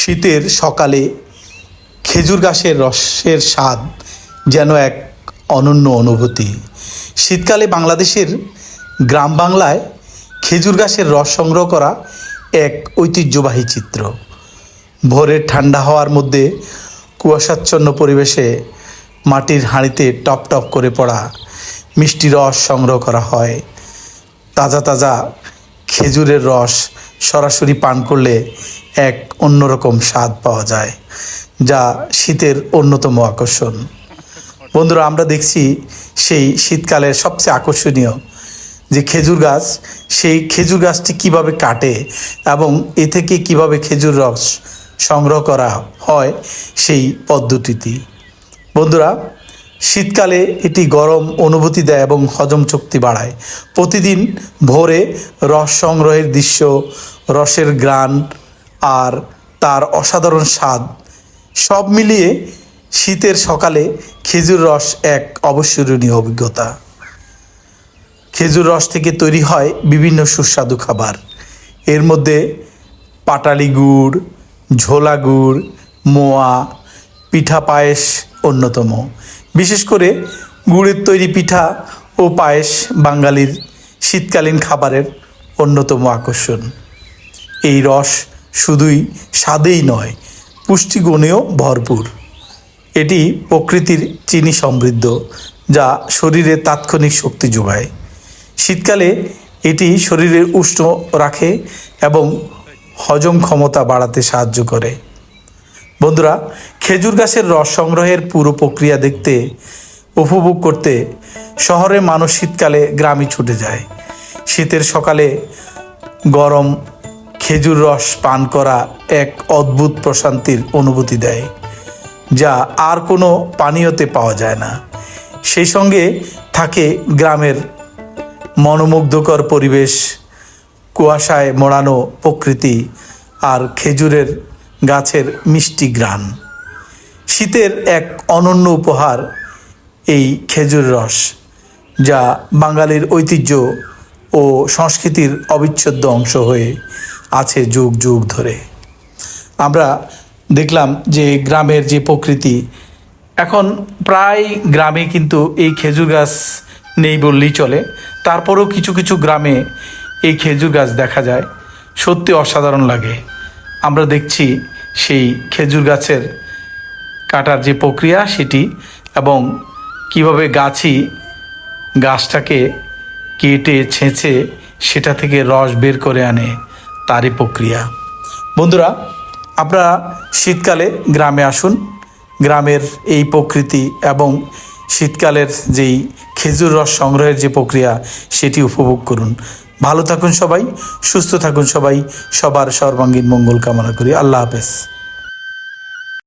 শীতের সকালে খেজুর গাছের রসের স্বাদ যেন এক অনন্য অনুভূতি। শীতকালে বাংলাদেশের গ্রাম বাংলায় খেজুর গাছের রস সংগ্রহ করা এক ঐতিহ্যবাহী চিত্র। ভোরের ঠান্ডা হওয়ার মধ্যে কুয়াশাচ্ছন্ন পরিবেশে মাটির হাঁড়িতে টপ টপ করে পড়া মিষ্টি রস সংগ্রহ করা হয়। তাজা তাজা খেজুরের রস সরাসরি পান করলে এক অন্যরকম স্বাদ পাওয়া যায়, যা শীতের অন্যতম আকর্ষণ। বন্ধুরা, আমরা দেখছি সেই শীতকালের সবচেয়ে আকর্ষণীয় যে খেজুর গাছ, সেই খেজুর গাছটি কীভাবে কাটে এবং এ থেকে কীভাবে খেজুর রস সংগ্রহ করা হয় সেই পদ্ধতিটি। বন্ধুরা শীতকালে এটি গরম অনুভূতি দেয় এবং হজম শক্তি বাড়ায়। প্রতিদিন ভোরে রস সংগ্রহের দৃশ্য, রসের গ্রান আর তার অসাধারণ স্বাদ, সব মিলিয়ে শীতের সকালে খেজুর রস এক অবিস্মরণীয় অভিজ্ঞতা। খেজুর রস থেকে তৈরি হয় বিভিন্ন সুস্বাদু খাবার। এর মধ্যে পাটালি গুড়, ঝোলা গুড়, মোয়া, পিঠা পায়েস অন্যতম। বিশেষ করে গুড়ের তৈরি পিঠা ও পায়েস বাঙালির শীতকালীন খাবারের অন্যতম আকর্ষণ। এই রস শুধুই স্বাদেই নয়, পুষ্টিগুণেও ভরপুর। এটি প্রকৃতির চিনি সমৃদ্ধ, যা শরীরে তাৎক্ষণিক শক্তি যোগায়। শীতকালে এটি শরীরের উষ্ণ রাখে এবং হজম ক্ষমতা বাড়াতে সাহায্য করে। বন্ধুরা, খেজুর গাছের রস সংগ্রহের পুরো প্রক্রিয়া দেখতে, উপভোগ করতে শহরে মানুষ শীতকালে গ্রামে ছুটে যায়। শীতের সকালে গরম খেজুর রস পান করা এক অদ্ভুত প্রশান্তির অনুভূতি দেয়, যা আর কোনো পানীয়তে পাওয়া যায় না। সেই সঙ্গে থাকে গ্রামের মনোমুগ্ধকর পরিবেশ, কুয়াশায় মোড়ানো প্রকৃতি আর খেজুরের গাছের মিষ্টি গ্রান শীতের এক অনন্য উপহার এই খেজুর রস, যা বাঙালির ঐতিহ্য ও সংস্কৃতির অবিচ্ছেদ্য অংশ হয়ে আছে যুগ যুগ ধরে। আমরা দেখলাম যে গ্রামের যে প্রকৃতি, এখন প্রায় গ্রামে কিন্তু এই খেজুর গাছ নেই বললেই চলে। তারপরেও কিছু কিছু গ্রামে এই খেজুর গাছ দেখা যায়। সত্যি অসাধারণ লাগে। আমরা দেখছি সেই খেজুর গাছের কাটার যে প্রক্রিয়া সেটি এবং কীভাবে গাছই গাছটাকে কেটে, ছেঁচে সেটা থেকে রস বের করে আনে তারই প্রক্রিয়া। বন্ধুরা, আপনারা শীতকালে গ্রামে আসুন। গ্রামের এই প্রকৃতি এবং শীতকালের যেই খেজুর রস সংগ্রহের যে প্রক্রিয়া, সেটি উপভোগ করুন। ভালো থাকুন সবাই সুস্থ থাকুন সবাই। সবার সর্বাঙ্গীন মঙ্গল কামনা করি। আল্লাহ হাফেজ।